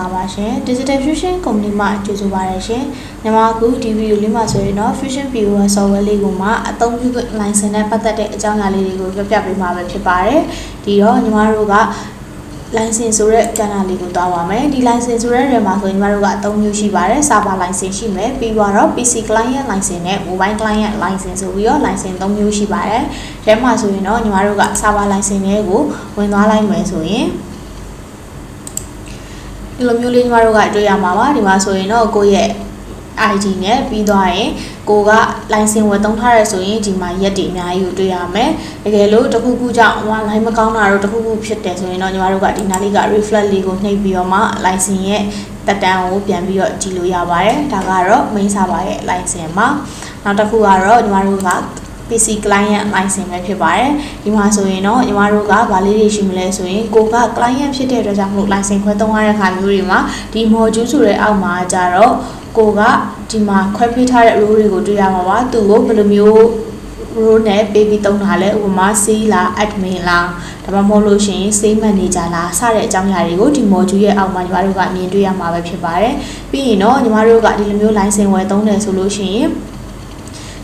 လာပါရှင် Digital Fusion Company မှကြိုဆိုပါရရှင်မြန်မာကူဒီဗီဒီယိုလေးမှာဆိုရင်တော့ Fusion POS software လေးကိုမှအသုံးပြုခွင့် license နဲ့ပတ်သက်တဲ့အကြောင်းအရာလေးတွေကိုပြပြပေးမှာပဲဖြစ်ပါတယ်ဒီတော့ညီမတို့က license ဆိုတဲ့ကဏ္ဍလေးကိုသွားပါမယ်ဒီ license ဆိုတဲ့နေရာမှာဆိုရင်ညီမတို့ကအသုံးမျိုးရှိပါတယ် server license ရှိမယ်ပြီးတော့ PC client license နဲ့ mobile client license ဆိုပြီးတော့ license သုံးမျိုးရှိပါတယ်အဲမှာဆိုရင်တော့ညီမတို့က server license တွေကိုဝင်သွားလိုက်မယ်ဆိုရင် ဒီလိုမျိုးလေးညီမတို့ကတွေ့ရမှာပါဒီမှာဆိုရင်တော့ကိုယ့်ရဲ့ ID နဲ့ပြီးသွားရင်ကိုက license ဝယ်သုံးထားရဆိုရင်ဒီမှာရက်တွေအများကြီးကိုတွေ့ရမယ်တကယ်လို့တစ်ခုခုကြောင့်ဟို line မကောင်းတာတော့တစ်ခုခုဖြစ်တယ်ဆိုရင်တော့ညီမတို့ကဒီနားလေးက reflect လေးကိုနှိပ်ပြီးတော့မှ license ရဲ့တက်တန်းကိုပြန်ပြီးတော့ကြည့်လို့ရပါတယ်ဒါကတော့ main server ရဲ့ license မှာနောက်တစ်ခုကတော့ညီမတို့က PC client license ပဲဖြစ်ပါတယ်ဒီမှာဆိုရင်တော့ညီမတို့ကဗာလေးတွေရှိမလဲဆိုရင်ကိုက client ဖြစ်တဲ့အတွက်ကြောင့်မလို့ license ခွဲသုံးရတဲ့ခါမျိုးတွေမှာဒီ module ဆိုတဲ့အောက်မှာကြတော့ကိုကဒီမှာခွဲပေးထားတဲ့ role တွေကိုတွေ့ရမှာပါသူကိုဘယ်လိုမျိုး role နဲ့ပေးပြီးသုံးတာလဲဥပမာ C လား admin လားဒါမှမဟုတ်လို့ရှိရင် sales manager လားစတဲ့အကြောင်းအရာတွေကိုဒီ module ရဲ့အောက်မှာညီမတို့ကအမြင်တွေ့ရမှာပဲဖြစ်ပါတယ်ပြီးရင်တော့ညီမတို့ကဒီလိုမျိုး license ဝယ်သုံးတယ်ဆိုလို့ရှိရင်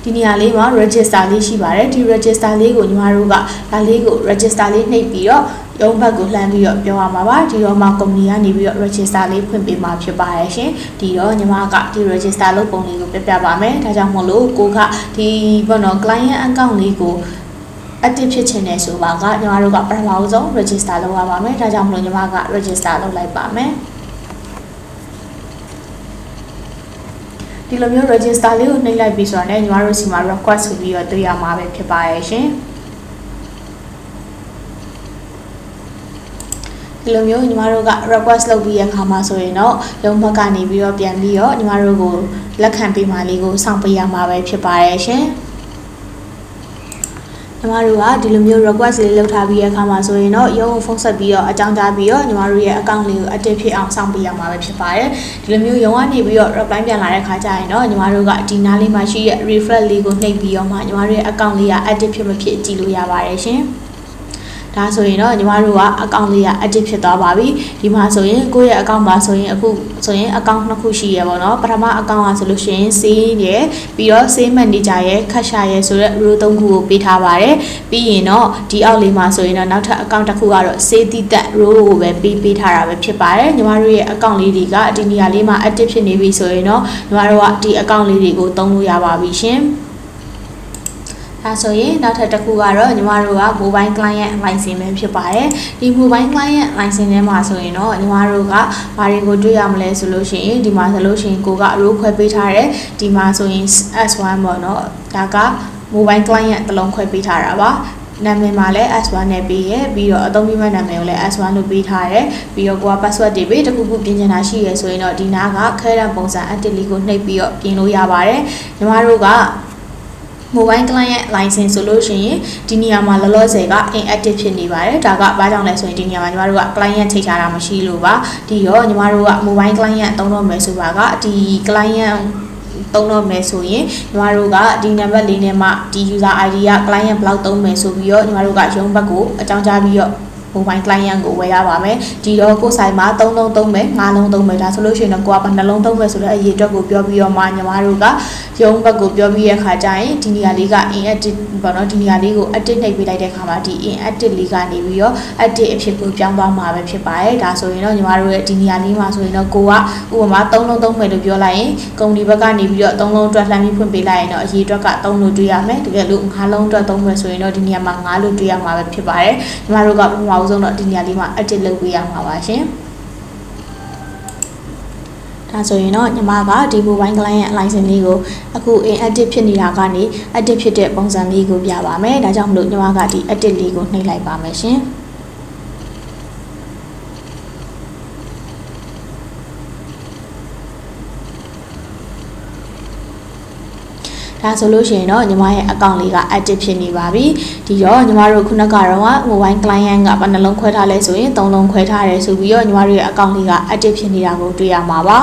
ဒီနေရာလေးမှာ register လေးရှိပါတယ်ဒီ register လေးကိုညီမတို့ကဒါလေးကို register လေးနှိပ်ပြီးတော့ရုံးဘက်ကိုလှမ်းပြီးတော့ပြောရမှာပါဒီတော့မှ company ကနေပြီးတော့ register လေးဖွင့်ပေးမှာဖြစ်ပါတယ်ရှင်ဒီတော့ညီမကဒီ register လုပ်ပုံလေးကိုပြပြပါမယ်ဒါကြောင့်မို့လို့ကိုကဒီဘောနော် client account လေးကို active ဖြစ်ချင်တယ်ဆိုပါကညီမတို့ကပထမဆုံး register လုပ်ရပါမယ်ဒါကြောင့်မလို့ညီမက register လုပ်လိုက်ပါမယ် ဒီလိုမျိုး register လေးကိုနှိပ်လိုက်ပြီးဆိုတော့ねညီမတို့စီမှာ request ဆိုပြီးတော့တွေ့ရမှာပဲဖြစ်ပါရဲ့ရှင်ဒီလိုမျိုးညီမတို့က request လုပ်ပြီးရခါမှာဆိုရင်တော့ရုံးဘက်ကနေပြီးတော့ပြန်ပြီးတော့ညီမတို့ကိုလက်ခံပေးမှလေးကိုစောင့်ပေးရမှာပဲဖြစ်ပါရဲ့ရှင်ညီ မတို့ကဒီလိုမျိုး request လေးလုပ်ထားပြီးရခါမှာဆိုရင်တော့ရုံးကိုဖုန်းဆက်ပြီးတော့အကြောင်းကြားပြီးတော့ညီမတို့ရဲ့ account လေးကို active ဖြစ်အောင်စောင့်ပေးရမှာပဲဖြစ်ပါတယ်ဒီလိုမျိုးရုံးကနေပြီးတော့ reply ပြန်လာတဲ့ခါကျရင်တော့ညီမတို့ကဒီနားလေးမှာရှိတဲ့ refresh လေးကိုနှိပ်ပြီးတော့မှညီမတို့ရဲ့ account လေးက active ဖြစ်မဖြစ်ကြည့်လို့ရပါတယ်ရှင် ဒါဆိုရင်တော့ညီမတို့ကအကောင့်လေးက active ဖြစ်သွားပါပြီဒီမှာဆိုရင်ကိုယ့်ရဲ့အကောင့်မှာဆိုရင်အခုဆိုရင်အကောင့်နှစ်ခုရှိရပါတော့ပထမအကောင့်ကဆိုလို့ရှိရင် save ရယ်ပြီးတော့ save manager ရယ် cash ရယ်ဆိုတဲ့ row သုံးခုကိုပေးထားပါတယ်ပြီးရင်တော့ဒီအောက်လေးမှာဆိုရင်တော့နောက်ထပ်အကောင့်တစ်ခုကတော့ save တိတက် row ကိုပဲပေးပေးထားတာပဲဖြစ်ပါတယ်ညီမတို့ရဲ့အကောင့်လေးတွေကဒီနေရာလေးမှာ active ဖြစ်နေပြီဆိုရင်တော့ညီမတို့ကဒီအကောင့်လေးတွေကိုသုံးလို့ရပါပြီရှင် ဒါဆိုရင်နောက်ထပ်တစ်ခုကတော့ညီမတို့က mobile client license ပဲဖြစ်ပါတယ်ဒီ mobile client license ထဲမှာဆိုရင်တော့ညီမတို့ကဘာတွေကိုတွေ့ရမလဲဆိုလို့ရှိရင်ဒီမှာဆိုလို့ရှိရင်ကိုက row ခွဲပေးထားတယ်ဒီမှာဆိုရင် S1 ပေါ့နော်ဒါက mobile client တစ်လုံးခွဲပေးထားတာပါနာမည်မှာလည်း S1 နဲ့ပေးရပြီးတော့အသုံးပြုမဲ့နာမည်ကိုလည်း S1 လို့ပေးထားတယ်ပြီးတော့ကိုက password တွေပေးတခုခုပြင်ချင်တာရှိရဆိုရင်တော့ဒီနားကခဲရန်ပုံစံ active လေးကိုနှိပ်ပြီးတော့ပြင်လို့ရပါတယ်ညီမတို့က mobile client license ဆိုလို့ရှိရင်ဒီနေရာမှာလောလောဆယ်က inactive ဖြစ်နေပါတယ်ဒါကဘာကြောင့်လဲဆိုရင်ဒီနေရာမှာညီမတို့က client ချိန်ထားတာမရှိလို့ပါဒီတော့ညီမတို့က mobile client သုံးတော့မယ်ဆိုပါကဒီ client သုံးတော့မယ်ဆိုရင်ညီမတို့ကဒီနံပါတ်လေးနဲ့မှဒီ user ID က client block သုံးမယ်ဆိုပြီးတော့ညီမတို့ကရုံးဘက်ကိုအကြောင်းကြားပြီးတော့ mobile client ကိုဝယ်ရပါမယ်ဒီတော့ကိုယ်ဆိုင်မှာ3လုံးသုံးမယ်5လုံးသုံးမယ်ဒါဆိုလို့ရှိရင်တော့ကိုကဘာနှလုံးသုံးမယ်ဆိုတော့အရေးအတွက်ကိုပြောပြီးတော့မှညီမတို့ကရုံးဘက်ကိုပြောပြီးရခါကျရင်ဒီနေရာလေးက inactive ပေါ့နော်ဒီနေရာလေးကို active နှိပ်ပေးလိုက်တဲ့ခါမှာဒီ inactive လေးကနေပြီးတော့ active အဖြစ်ကိုပြောင်းသွားမှာပဲဖြစ်ပါတယ်ဒါဆိုရင်တော့ညီမတို့ရဲ့ဒီနေရာလေးမှာဆိုရင်တော့ကိုကဥပမာ3လုံးသုံးမယ်လို့ပြောလိုက်ရင်ကုမ္ပဏီဘက်ကနေပြီးတော့3လုံးအတွက်လှမ်းပြီးဖွင့်ပေးလိုက်ရင်တော့အရေးအတွက်က3လို့တွေ့ရမယ်တကယ်လို့5လုံးအတွက်သုံးမယ်ဆိုရင်တော့ဒီနေရာမှာ5လို့တွေ့ရမှာပဲဖြစ်ပါတယ်ညီမတို့ကပထမဆုံးတော့ဒီနေရာလေးမှာ edit လုပ်ပေးရမှာပါရှင်ဒါဆိုရင်တော့ညီမကဒီ mobile client license လေးကိုအခု inactive ဖြစ်နေတာကနေ active ဖြစ်တဲ့ပုံစံလေးကိုပြပါမယ်ဒါကြောင့်မလို့ညီမကဒီ edit လေးကိုနှိပ်လိုက်ပါမယ်ရှင် ဒဒါဆိုလို့ရှိရင်တော့ညီမရဲ့ account လေးက active ဖြစ်နေပါပြီဒီတော့ညီမတို့ခုနကတော့ mobile client ကဘယ်နှလုံးခွဲထားလဲဆိုရင်3လုံးခွဲထားတယ်ဆိုပြီးတော့ညီမတို့ရဲ့ account လေးက active ဖြစ်နေတာကိုတွေ့ရမှာပါ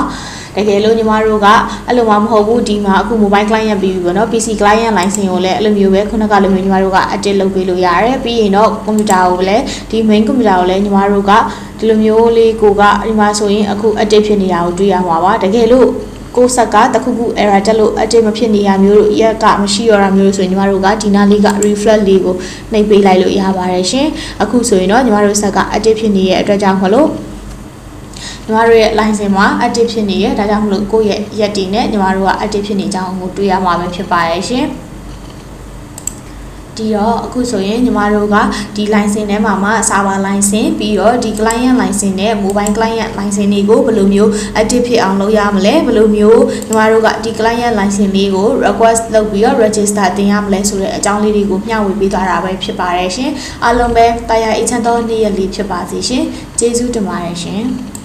တကယ်လို့ညီမတို့ကအဲ့လိုမှမဟုတ်ဘူးဒီမှာအခု mobile client ပြီးပြီပေါ့နော် PC client license ကိုလည်းအဲ့လိုမျိုးပဲခုနကလိုမျိုးညီမတို့က active လုပ်ပေးလို့ရတယ်ပြီးရင်တော့ computer ကိုလည်းဒီ main computer ကိုလည်းညီမတို့ကဒီလိုမျိုးလေးကိုကဒီမှာဆိုရင်အခု active ဖြစ်နေတာကိုတွေ့ရမှာပါတကယ်လို့ ကိုယ်ဆက်ကတခုခု error တက်လို့ active မဖြစ်နေရမျိုးတို့ရက်ကမရှိရတာမျိုးလို့ဆိုရင်ညီမတို့ကဒီနားလေးက refresh လေးကိုနှိပ်ပေးလိုက်လို့ရပါတယ်ရှင်အခုဆိုရင်တော့ညီမတို့ဆက်က active ဖြစ်နေတဲ့အတွက်ကြောင့်မလို့ညီမတို့ရဲ့ license မှာ active ဖြစ်နေရဒါကြောင့်မလို့ကိုယ့်ရဲ့ရက်တီနဲ့ညီမတို့က active ဖြစ်နေကြအောင်ကိုတွေ့ရမှာပဲဖြစ်ပါရဲ့ရှင် ဒီတော့အခုဆိုရင်ညီမတို့ကဒီ license ထဲမှာမှာ server license ပြီးတော့ဒီ client license နဲ့ mobile client license တွေကိုဘယ်လိုမျိုး active ဖြစ်အောင်လုပ်ရမလဲဘယ်လိုမျိုးညီမတို့ကဒီ client license လေးကို request လုပ်ပြီးတော့ register တင်ရမလဲဆိုတဲ့အကြောင်းလေးတွေကိုမျှဝေပေးသွားတာပဲဖြစ်ပါတယ်ရှင်အားလုံးပဲတာယာအေချမ်းသောနေ့ရက်လေးဖြစ်ပါစေရှင်ကျေးဇူးတင်ပါတယ်ရှင်